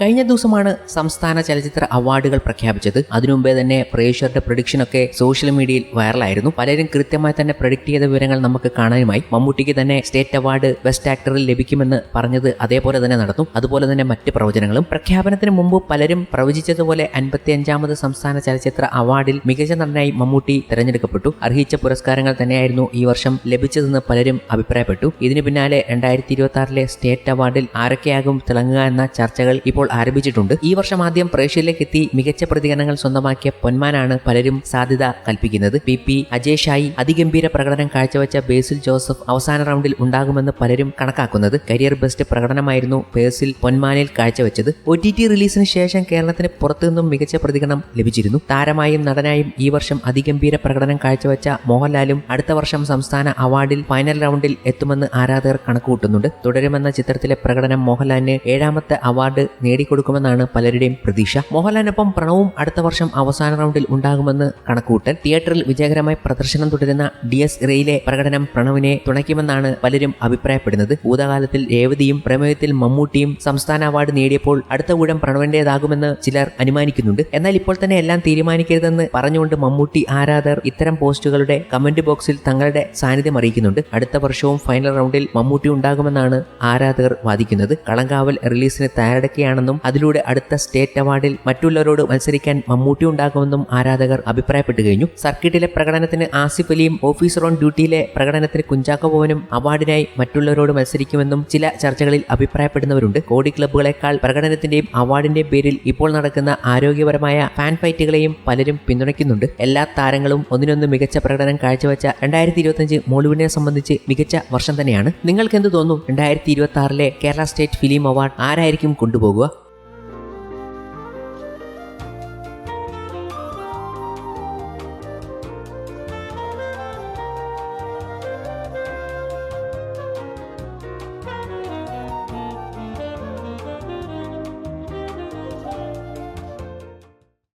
കഴിഞ്ഞ ദിവസമാണ് സംസ്ഥാന ചലച്ചിത്ര അവാർഡുകൾ പ്രഖ്യാപിച്ചത്. അതിനു മുമ്പേ തന്നെ പ്രേക്ഷകരുടെ പ്രൊഡിക്ഷനൊക്കെ സോഷ്യൽ മീഡിയയിൽ വൈറലായിരുന്നു പലരും കൃത്യമായി തന്നെ പ്രൊഡിക്ട് ചെയ്ത വിവരങ്ങൾ നമുക്ക് കാണാനുമായി. മമ്മൂട്ടിക്ക് തന്നെ സ്റ്റേറ്റ് അവാർഡ് ബെസ്റ്റ് ആക്ടറിൽ ലഭിക്കുമെന്ന് പറഞ്ഞത് അതേപോലെ തന്നെ നടന്നു. അതുപോലെ തന്നെ മറ്റ് പ്രവചനങ്ങളും. പ്രഖ്യാപനത്തിന് മുമ്പ് പലരും പ്രവചിച്ചതുപോലെ അൻപത്തി അഞ്ചാമത് സംസ്ഥാന ചലച്ചിത്ര അവാർഡിൽ മികച്ച നടനായി മമ്മൂട്ടി തെരഞ്ഞെടുക്കപ്പെട്ടു. അർഹിച്ച പുരസ്കാരങ്ങൾ തന്നെയായിരുന്നു ഈ വർഷം ലഭിച്ചതെന്ന് പലരും അഭിപ്രായപ്പെട്ടു. ഇതിനു പിന്നാലെ രണ്ടായിരത്തി ഇരുപത്തി സ്റ്റേറ്റ് അവാർഡിൽ ആരൊക്കെയാകും തിളങ്ങുക എന്ന ചർച്ചകൾ ഇപ്പോൾ ആരംഭിച്ചിട്ടുണ്ട്. ഈ വർഷം ആദ്യം പ്രേക്ഷകരിലേക്ക് എത്തി മികച്ച പ്രതികരണങ്ങൾ സ്വന്തമാക്കിയ പൊന്മാനാണ് പലരും സാധ്യത കൽപ്പിക്കുന്നത്. പി പി അജയ് ഷായി അതിഗംഭീര പ്രകടനം കാഴ്ചവെച്ച ബേസിൽ ജോസഫ് അവസാന റൗണ്ടിൽ ഉണ്ടാകുമെന്ന് പലരും കണക്കാക്കുന്നത്. കരിയർ ബെസ്റ്റ് പ്രകടനമായിരുന്നു ബേസിൽ പൊന്മാനിൽ കാഴ്ചവെച്ചത്. ഒ ടി ടി റിലീസിന് ശേഷം കേരളത്തിന് പുറത്തുനിന്നും മികച്ച പ്രതികരണം ലഭിച്ചിരുന്നു. താരമായും നടനായും ഈ വർഷം അതിഗംഭീര പ്രകടനം കാഴ്ചവെച്ച മോഹൻലാലും അടുത്ത വർഷം സംസ്ഥാന അവാർഡിൽ ഫൈനൽ റൗണ്ടിൽ എത്തുമെന്ന് ആരാധകർ കണക്കുകൂട്ടുന്നുണ്ട്. തുടരുമെന്ന ചിത്രത്തിലെ പ്രകടനം മോഹൻലാലിന് ഏഴാമത്തെ അവാർഡ് നേടിക്കൊടുക്കുമെന്നാണ് പലരുടെയും പ്രതീക്ഷ. മോഹൻലാലിനൊപ്പം പ്രണവും അടുത്ത വർഷം അവസാന റൗണ്ടിൽ ഉണ്ടാകുമെന്ന് കണക്കൂട്ടൽ തിയേറ്ററിൽ വിജയകരമായി പ്രദർശനം തുടരുന്ന ഡി എസ് റെയിലെ പ്രകടനം പ്രണവിനെ തുണയ്ക്കുമെന്നാണ് പലരും അഭിപ്രായപ്പെടുന്നത്. ഭൂതകാലത്തിൽ രേവതിയും പ്രമേയത്തിൽ മമ്മൂട്ടിയും സംസ്ഥാന അവാർഡ് നേടിയപ്പോൾ അടുത്ത ഊഴം പ്രണവിന്റേതാകുമെന്ന് ചിലർ അനുമാനിക്കുന്നുണ്ട്. എന്നാൽ ഇപ്പോൾ തന്നെ എല്ലാം തീരുമാനിക്കരുതെന്ന് പറഞ്ഞുകൊണ്ട് മമ്മൂട്ടി ആരാധർ ഇത്തരം പോസ്റ്റുകളുടെ കമന്റ് ബോക്സിൽ തങ്ങളുടെ സാന്നിധ്യം അറിയിക്കുന്നുണ്ട്. അടുത്ത വർഷവും ഫൈനൽ റൗണ്ടിൽ മമ്മൂട്ടി ഉണ്ടാകുമെന്നാണ് ആരാധകർ വാദിക്കുന്നത്. കളങ്കാവൽ റിലീസിന് തയ്യാറെടുക്കുകയാണെന്നും അതിലൂടെ അടുത്ത സ്റ്റേറ്റ് അവാർഡിൽ മറ്റുള്ളവരോട് മത്സരിക്കാൻ മമ്മൂട്ടി ഉണ്ടാകുമെന്നും ആരാധകർ അഭിപ്രായപ്പെട്ടു കഴിഞ്ഞു. സർക്കിട്ടിലെ പ്രകടനത്തിന് ആസിഫ് അലിയും ഓഫീസർ ഓൺ ഡ്യൂട്ടിയിലെ പ്രകടനത്തിന് കുഞ്ചാക്കോ അവാർഡിനായി മറ്റുള്ളവരോട് മത്സരിക്കുമെന്നും ചില ചർച്ചകളിൽ അഭിപ്രായപ്പെടുന്നവരുണ്ട്. കോടി ക്ലബ്ബുകളെക്കാൾ പ്രകടനത്തിന്റെയും അവാർഡിന്റെയും പേരിൽ ഇപ്പോൾ നടക്കുന്ന ആരോഗ്യപരമായ ഫാൻ ഫൈറ്റുകളെയും പലരും പിന്തുണയ്ക്കുന്നുണ്ട്. എല്ലാ താരങ്ങളും ഒന്നിനൊന്ന് മികച്ച പ്രകടനം കാഴ്ചവെച്ച രണ്ടായിരത്തി ഇരുപത്തിയഞ്ച് മോളിവുഡിനെ സംബന്ധിച്ച് മികച്ച വർഷം തന്നെയാണ്. നിങ്ങൾക്ക് എന്ത് തോന്നും? രണ്ടായിരത്തി ഇരുപത്തി ആറിലെ കേരള സ്റ്റേറ്റ് ഫിലിം അവാർഡ് ആരായിരിക്കും കൊണ്ടുപോകുക?